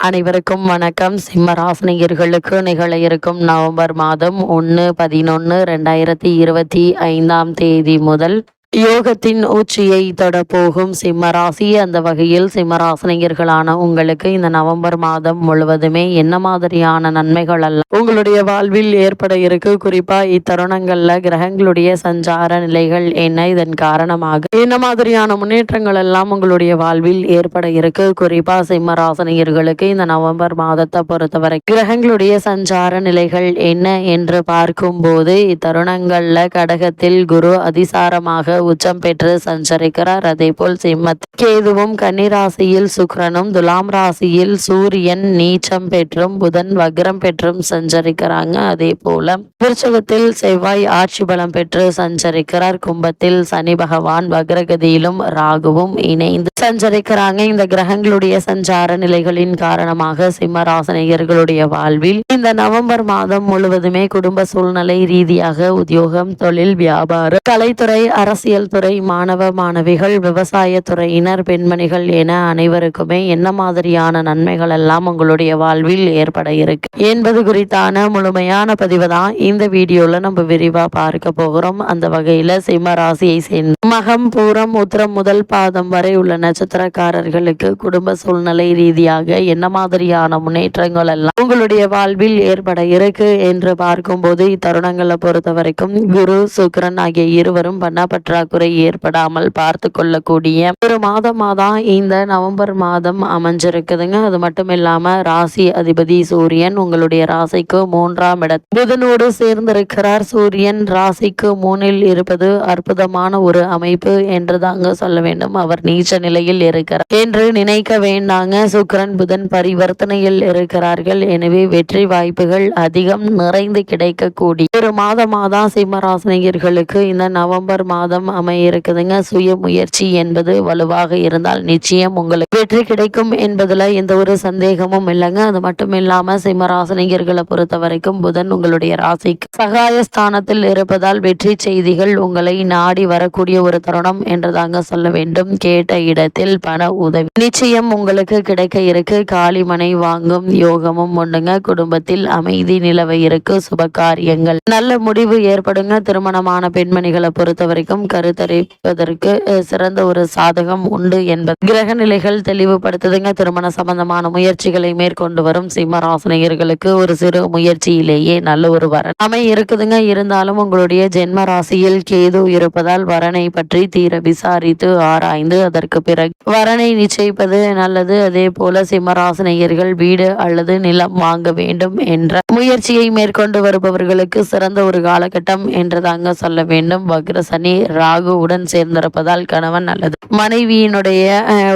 அனைவருக்கும் வணக்கம். சிம்ம ராசினியர்களுக்கு நிகழ இருக்கும் நவம்பர் மாதம் ஒன்று பதினொன்று ரெண்டாயிரத்தி இருபத்தி ஐந்தாம் தேதி முதல் யோகத்தின் உச்சியை தொடப்போகும் சிம்மராசி. அந்த வகையில் சிம்மராசனிகர்களான உங்களுக்கு இந்த நவம்பர் மாதம் முழுவதுமே என்ன மாதிரியான நன்மைகள் அல்ல? உங்களுடைய வாழ்வில் ஏற்பட இருக்கு. குறிப்பா இத்தருணங்கள்ல கிரகங்களுடைய சஞ்சார நிலைகள் என்ன? இதன் காரணமாக என்ன மாதிரியான முன்னேற்றங்கள் எல்லாம் உங்களுடைய வாழ்வில் ஏற்பட இருக்கு? குறிப்பா சிம்மராசனிகர்களுக்கு இந்த நவம்பர் மாதத்தை பொறுத்தவரை கிரகங்களுடைய சஞ்சார நிலைகள் என்ன என்று பார்க்கும்போது இத்தருணங்கள்ல கடகத்தில் குரு அதிசாரமாக உச்சம் பெற்று சஞ்சரிக்கிறார். அதே போல் சிம்மத் கேதுவும் கன்னிராசியில் சுக்கிரனும் துலாம் ராசியில் சூரியன் நீச்சம் பெற்றும் புதன் வக்ரம் பெற்றும் சஞ்சரிக்கிறாங்க. அதே போல விருச்சகத்தில் செவ்வாய் ஆட்சி பலம் பெற்று சஞ்சரிக்கிறார். கும்பத்தில் சனி பகவான் வக்ரகதியிலும் ராகுவும் இணைந்து சஞ்சரிக்கிறாங்க. இந்த கிரகங்களுடைய சஞ்சார நிலைகளின் காரணமாக சிம்ம ராசனிகர்களுடைய வாழ்வில் இந்த நவம்பர் மாதம் முழுவதுமே குடும்ப சூழ்நிலை ரீதியாக உத்தியோகம் தொழில் வியாபாரம் கலைத்துறை அரசியல் துறை மாணவ மாணவிகள் விவசாய துறையினர் பெண்மணிகள் என அனைவருக்குமே என்ன மாதிரியான நன்மைகள் எல்லாம் உங்களுடைய வாழ்வில் ஏற்பட இருக்கு என்பது குறித்தான முழுமையான பதிவு தான் இந்த வீடியோல நம்ம விரிவா பார்க்க போகிறோம். அந்த வகையில சிம்ம ராசியை சேர்ந்த மகம் பூரம் உத்திரம் முதல் பாதம் வரை உள்ள நட்சத்திரக்காரர்களுக்கு குடும்ப சூழ்நிலை ரீதியாக என்ன மாதிரியான முன்னேற்றங்கள் எல்லாம் உங்களுடைய வாழ்வில் ஏற்பட இருக்கு என்று பார்க்கும்போது இத்தருணங்களை பொறுத்த வரைக்கும் குரு சுக்ரன் ஆகிய இருவரும் பண்ணப்பட்ட பற்றாக்குறை ஏற்படாமல் பார்த்து கொள்ளக்கூடிய ஒரு மாதமாக தான் இந்த நவம்பர் மாதம் அமைஞ்சிருக்குதுங்க. அது மட்டும் இல்லாம ராசி அதிபதி சூரியன் உங்களுடைய ராசிக்கு மூன்றாம் இடம். புதனோடு சேர்ந்திருக்கிறார் சூரியன். ராசிக்கு மூணில் இருப்பது அற்புதமான ஒரு அமைப்பு என்று தாங்க சொல்ல வேண்டும். அவர் நீச்ச நிலையில் இருக்கிறார் என்று நினைக்க வேண்டாங்க. சுக்கரன் புதன் பரிவர்த்தனையில் இருக்கிறார்கள். எனவே வெற்றி வாய்ப்புகள் அதிகம் நிறைந்து கிடைக்கக்கூடிய ஒரு மாதமாதான் சிம்மராசினியர்களுக்கு இந்த நவம்பர் மாதம் அமைய இருக்குதுங்க சுய முயற்சி என்பது வலுவாக இருந்தால் நிச்சயம் உங்களுக்கு வெற்றி கிடைக்கும் என்பதுல எந்த ஒரு சந்தேகமும் இல்லைங்க. அது மட்டும் இல்லாம சிம்மராசினியர்களை பொறுத்த வரைக்கும் புதன் உங்களுடைய ராசிக்கு சகாய ஸ்தானத்தில் இருப்பதால் வெற்றி செய்திகள் உங்களை நாடி வரக்கூடிய ஒரு தருணம் என்று தாங்க சொல்ல வேண்டும். கேட்ட இடத்தில் பண உதவி நிச்சயம் உங்களுக்கு கிடைக்க இருக்கு. காளிமனை வாங்கும் யோகமும் உண்டுங்க. குடும்பத்தில் அமைதி நிலவ இருக்கு. சுப காரியங்கள் நல்ல முடிவு ஏற்படுங்க. திருமணமான பெண்மணிகளை பொறுத்த வரைக்கும் கருத்தரிப்பதற்கு சிறந்த ஒரு சாதகம் உண்டு என்பது. கிரக நிலைகள் தெளிவுபடுத்துதுங்க. திருமண சம்பந்தமான முயற்சிகளை மேற்கொண்டு வரும் சிம்மராசினியர்களுக்கு ஒரு சிறு முயற்சியிலேயே நல்ல ஒரு வரன். அமை இருக்குதுங்க. இருந்தாலும் உங்களுடைய ஜென்ம ராசியில் கேது இருப்பதால் வரனை பற்றி தீர விசாரித்து ஆராய்ந்து அதற்கு பிறகு. வரனை நிச்சயிப்பது நல்லது. அதே போல சிம்மராசினியர்கள் வீடு அல்லது நிலம் வாங்க வேண்டும் என்ற முயற்சியை மேற்கொண்டு வருபவர்களுக்கு சிறந்த ஒரு காலகட்டம் என்று தாங்க சொல்ல வேண்டும். வக்ர சனி ராகுவுடன் சேர்ந்திருப்பதால் கணவன் அல்லது மனைவியினுடைய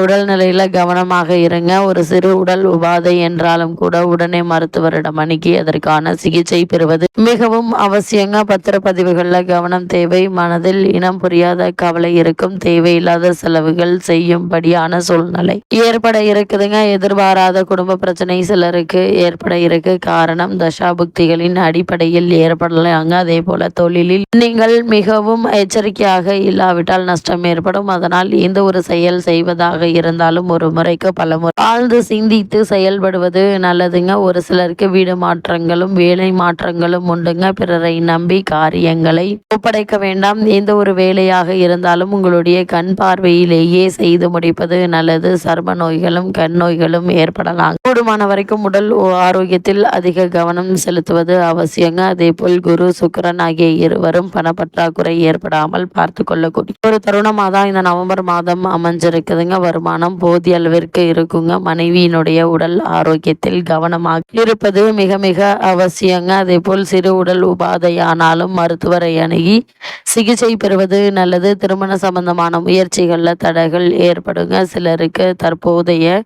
உடல்நிலையில கவனமாக இருங்க. ஒரு சிறு உடல் உபாதை என்றாலும் கூட உடனே மருத்துவரிடம் அணுகி அதற்கான சிகிச்சை பெறுவது மிகவும் அவசியங்க. பத்திரப்பதிவுகள்ல கவனம் தேவை. மனதில் இனம் புரியாத கவலை இருக்கும். தேவையில்லாத செலவுகள் செய்யும்படியான சூழ்நிலை ஏற்பட இருக்குதுங்க. எதிர்பாராத குடும்ப பிரச்சனை சிலருக்கு ஏற்பட இருக்கு. காரணம் தசாபுக்திகளின் அடிப்படையில் ஏற்படலாங்க. அதே போல தொழிலில் நீங்கள் மிகவும் எச்சரிக்கையாக இல்லாவிட்டால் நஷ்டம் ஏற்படும். அதனால் எந்த ஒரு செயல் செய்வதாக இருந்தாலும் ஒரு முறைக்கு பல முறை ஆழ்ந்து சிந்தித்து செயல்படுவது நல்லதுங்க. ஒரு சிலருக்கு வீடு மாற்றங்களும் வேலை மாற்றங்களும் உண்டுங்க. பிறரை நம்பி காரியங்களை ஒப்படைக்க வேண்டாம். எந்த ஒரு வேலையாக இருந்தாலும் உங்களுடைய கண் பார்வையிலேயே செய்து முடிப்பது நல்லது. சர்ம நோய்களும் கண் நோய்களும் ஏற்படலாம். கூடுமான வரைக்கும் உடல் ஆரோக்கியத்தில் அதிக கவனம் செலுத்துவது அவசியங்க. அதே போல் குரு சுக்கரன் ஆகிய இருவரும் பணப்பற்றாக்குறை ஏற்படாமல் பார்த்து கொள்ளக்கூடிய ஒரு தருணமாக தான் இந்த நவம்பர் மாதம் அமைஞ்சிருக்குதுங்க. வருமானம் போதிய அளவிற்கு இருக்குங்க. மனைவியினுடைய உடல் ஆரோக்கியத்தில் கவனமாக இருப்பது மிக மிக அவசியங்க. அதே போல் சிறு உடல் உபாதையானாலும் மருத்துவரை அணுகி சிகிச்சை பெறுவது நல்லது. திருமண சம்பந்தமான முயற்சிகளில் தடைகள் ஏற்படுங்க. சிலருக்கு தற்போதைய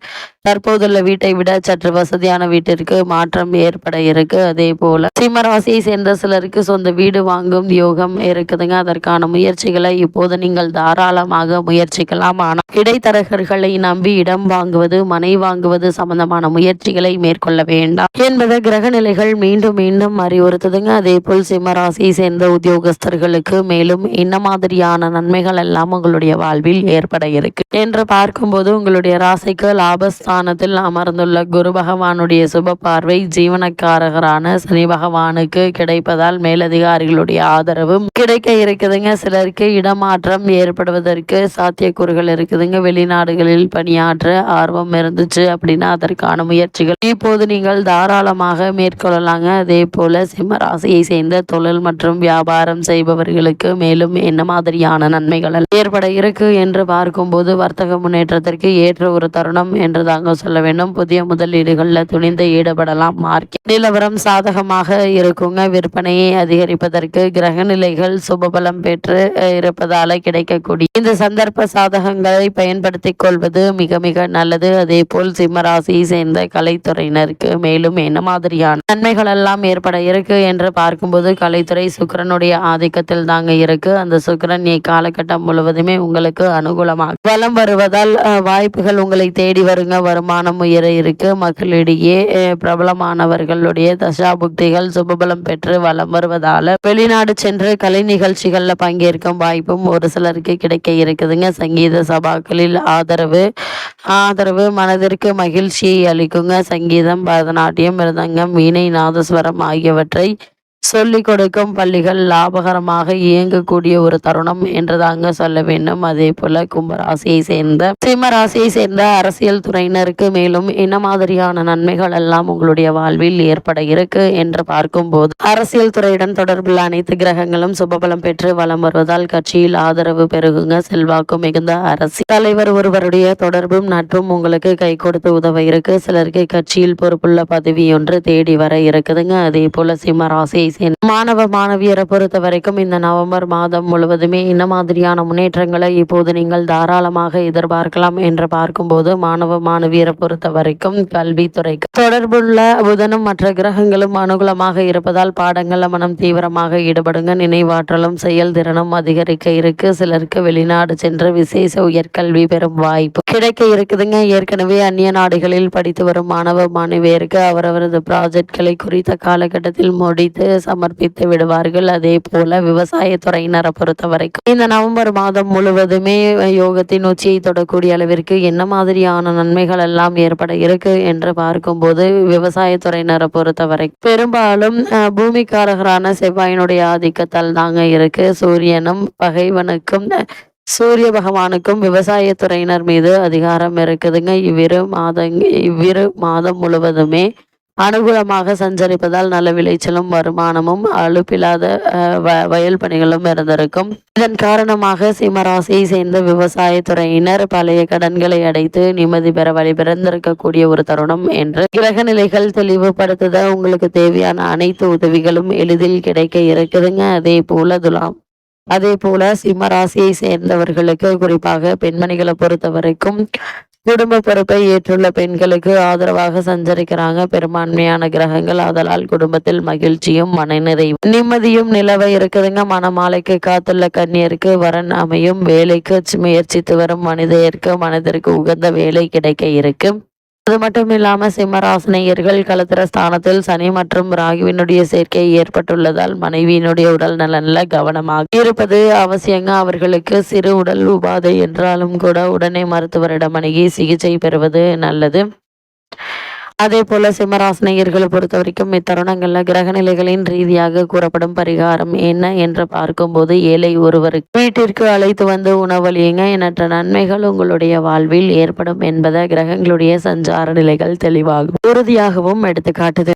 தற்போதுள்ள வீட்டை விட சற்று வசதியான வீட்டிற்கு மாற்றம் ஏற்பட இருக்கு. அதே போல சிம்மராசியை சேர்ந்த சிலருக்கு சொந்த வீடு வாங்கும் யோகம் இருக்குதுங்க. அதற்கான முயற்சிகளை இப்போது நீங்கள் தாராளமாக முயற்சிக்கலாம். ஆனால் இடைத்தரகர்களை நம்பி இடம் வாங்குவது மனை வாங்குவது சம்பந்தமான முயற்சிகளை மேற்கொள்ள வேண்டாம் என்பதை கிரக நிலைகள் மீண்டும் மீண்டும் அறிவுறுத்துதுங்க. அதே போல் சிம்மராசியை சேர்ந்த உத்தியோகஸ்தர்களுக்கு மேலும் என்ன மாதிரியான நன்மைகள் எல்லாம் உங்களுடைய வாழ்வில் ஏற்பட இருக்கு? என்று பார்க்கும்போது உங்களுடைய ராசிக்கு லாபஸ்தானத்தில் அமர்ந்துள்ள குரு பகவானுடைய சுப பார்வை ஜீவனக்காரகரான சனி பகவானுக்கு கிடைப்பதால் மேலதிகாரிகளுடைய ஆதரவும் கிடைக்க இருக்குதுங்க. சிலருக்கு இடமாற்றம் ஏற்படுவதற்கு சாத்தியக்கூறுகள் இருக்குதுங்க. வெளிநாடுகளில் பணியாற்ற ஆர்வம் இருந்துச்சு அப்படின்னா அதற்கான முயற்சிகள் இப்போது நீங்கள் தாராளமாக மேற்கொள்ளலாங்க. அதே போல சிம்ம ராசியை சேர்ந்த தொழில் மற்றும் வியாபாரம் செய்பவர்களுக்கு மேலும் என்ன மாதிரியான நன்மைகள் ஏற்பட இருக்கு என்று பார்க்கும்போது வர்த்தக முன்னேற்றத்திற்கு ஏற்ற ஒரு தருணம் என்று தாங்க சொல்ல வேண்டும். புதிய முதலீடுகளில் துணிந்து ஈடுபடலாம். மார்க்கெட் நிலவரம் சாதகமாக இருக்குங்க. விற்பனையை அதிகரிப்பதற்கு கிரக நிலைகள் சுபபலம் பெற்று இருப்பதால கிடைக்கக்கூடிய இந்த சந்தர்ப்ப சாதகங்களை பயன்படுத்திக் கொள்வது மிக மிக நல்லது. அதே போல் சிம்மராசியை சேர்ந்த கலைத்துறையினருக்கு மேலும் என்ன மாதிரியான நன்மைகள் எல்லாம் ஏற்பட இருக்கு என்று பார்க்கும்போது கலைத்துறை சுக்கிரனுடைய ஆதிக்கத்தில் தாங்க இருக்கு. அந்த சுக்கிரன் காலகட்டம் முழுவதுமே உங்களுக்கு அனுகூலமாக வருவதால் வாய்ப்புகள் உங்களை தேடி வருங்க. வருமானம் உயர இருக்கு. மக்களிடையே பிரபலமானவர்களுடைய தசாபுக்திகள் சுபபலம் பெற்று வலம் வருவதால வெளிநாடு சென்று கலை நிகழ்ச்சிகளில் பங்கேற்கும் வாய்ப்பும் ஒரு சிலருக்கு கிடைக்க இருக்குதுங்க. சங்கீத சபாக்களில் ஆதரவு ஆதரவு மனதிற்கு மகிழ்ச்சியை அளிக்குங்க. சங்கீதம் பரதநாட்டியம் மிருதங்கம் வீணை நாதஸ்வரம் ஆகியவற்றை சொல்லிக் கொடுக்கும் பள்ளிகள் லாபகரமாக இயங்கக்கூடிய ஒரு தருணம் என்று தாங்க சொல்ல வேண்டும். அதே போல கும்பராசியை சேர்ந்த சிம்ம ராசியை சேர்ந்த அரசியல் துறையினருக்கு மேலும் என்ன மாதிரியான நன்மைகள் எல்லாம் உங்களுடைய வாழ்வில் ஏற்பட இருக்கு என்று பார்க்கும்போது அரசியல் துறையுடன் தொடர்புள்ள அனைத்து கிரகங்களும் சுபபலம் பெற்று வலம் வருவதால் கட்சியில் ஆதரவு பெருகுங்க. செல்வாக்கு மிகுந்த அரசியல் தலைவர் ஒருவருடைய தொடர்பும் நட்பும் உங்களுக்கு கை கொடுத்து உதவ இருக்கு. சிலருக்கு கட்சியில் பொறுப்புள்ள பதவி ஒன்று தேடி வர இருக்குதுங்க. அதே போல சிம்ம ராசியை மாணவ மாணவியரை பொறுத்த வரைக்கும் இந்த நவம்பர் மாதம் முழுவதுமே என்ன மாதிரியான முன்னேற்றங்களை இப்போது நீங்கள் தாராளமாக எதிர்பார்க்கலாம் என்று பார்க்கும்போது மாணவ மாணவியரை பொறுத்த வரைக்கும் கல்வித்துறைக்கு தொடர்புள்ள புதனும் மற்ற கிரகங்களும் அனுகூலமாக இருப்பதால் பாடங்களில் மனம் தீவிரமாக ஈடுபடுங்க. நினைவாற்றலும் செயல்திறனும் அதிகரிக்க இருக்கு. சிலருக்கு வெளிநாடு சென்று விசேஷ உயர்கல்வி பெறும் வாய்ப்பு கிடைக்க இருக்குதுங்க. ஏற்கனவே அந்நிய நாடுகளில் படித்து வரும் மாணவ மாணவியருக்கு அவரவரது ப்ராஜெக்ட்களை குறித்த காலகட்டத்தில் முடித்து சமர்ப்பித்து விடுவார்கள். அதே போல விவசாயத்துறையினரை பொறுத்த வரைக்கும் இந்த நவம்பர் மாதம் முழுவதுமே யோகத்தின் உச்சியை தொடக்கூடிய அளவிற்கு என்ன மாதிரியான நன்மைகள் எல்லாம் ஏற்பட இருக்கு என்று பார்க்கும்போது விவசாயத்துறையினரை பொறுத்த வரைக்கும் பெரும்பாலும் பூமிக்காரகரான செவ்வாயினுடைய ஆதிக்கத்தால் தாங்க இருக்கு. சூரியனும் பகைவனுக்கும் சூரிய பகவானுக்கும் விவசாயத்துறையினர் மீது அதிகாரம் இருக்குதுங்க. இவ்விரு மாதங் இவ்விரு மாதம் முழுவதுமே அனுகூலமாக சஞ்சரிப்பதால் நல்ல விளைச்சலும் வருமானமும் அலுப்பில்லாத வயல் பணிகளும் இருந்திருக்கும். இதன் காரணமாக சிம்மராசியை சேர்ந்த விவசாயத்துறையினர் பழைய கடன்களை அடைத்து நிம்மதி பெற வழி பிறந்திருக்கக்கூடிய ஒரு தருணம் என்று கிரக நிலைகள் தெளிவுபடுத்துத உங்களுக்கு தேவையான அனைத்து உதவிகளும் எளிதில் கிடைக்க இருக்குதுங்க. அதே போல துலாம் அதே போல சிம்ம ராசியை சேர்ந்தவர்களுக்கு குறிப்பாக பெண்மணிகளை பொறுத்த வரைக்கும் குடும்ப பொறுப்பை ஏற்றுள்ள பெண்களுக்கு ஆதரவாக சஞ்சரிக்கிறாங்க. பெரும்பான்மையான கிரகங்கள். அதலால் குடும்பத்தில் மகிழ்ச்சியும் மனநிறைவு நிம்மதியும் நிலவ இருக்குதுங்க. மனமாலைக்கு காத்துள்ள கண்ணியருக்கு வரன் அமையும். வேலைக்கு முயற்சித்து வரும் மனிதருக்கு மனதிற்கு உகந்த வேலை கிடைக்க இருக்கு. அது மட்டும் இல்லாம சிம்மராசினியர்கள் கலத்திர ஸ்தானத்தில் சனி மற்றும் ராகுவினுடைய சேர்க்கை ஏற்பட்டுள்ளதால் மனைவியினுடைய உடல் நலன்ல கவனமாக இருப்பது அவசியங்க. அவர்களுக்கு சிறு உடல் உபாதை என்றாலும் கூட உடனே மருத்துவரிடம் அணுகி சிகிச்சை பெறுவது நல்லது. அதே போல சிம்மராசனையர்களை பொறுத்த வரைக்கும் இத்தருணங்கள்ல கிரகநிலைகளின் ரீதியாக கூறப்படும் பரிகாரம் என்ன என்று பார்க்கும்போது ஏழை ஒருவருக்கு. வீட்டிற்கு அழைத்து வந்து உணவளியுங்க. எண்ணற்ற நன்மைகள் உங்களுடைய வாழ்வில் ஏற்படும் என்பதை கிரகங்களுடைய சஞ்சார நிலைகள் தெளிவாகும். உறுதியாகவும் எடுத்துக்காட்டுது.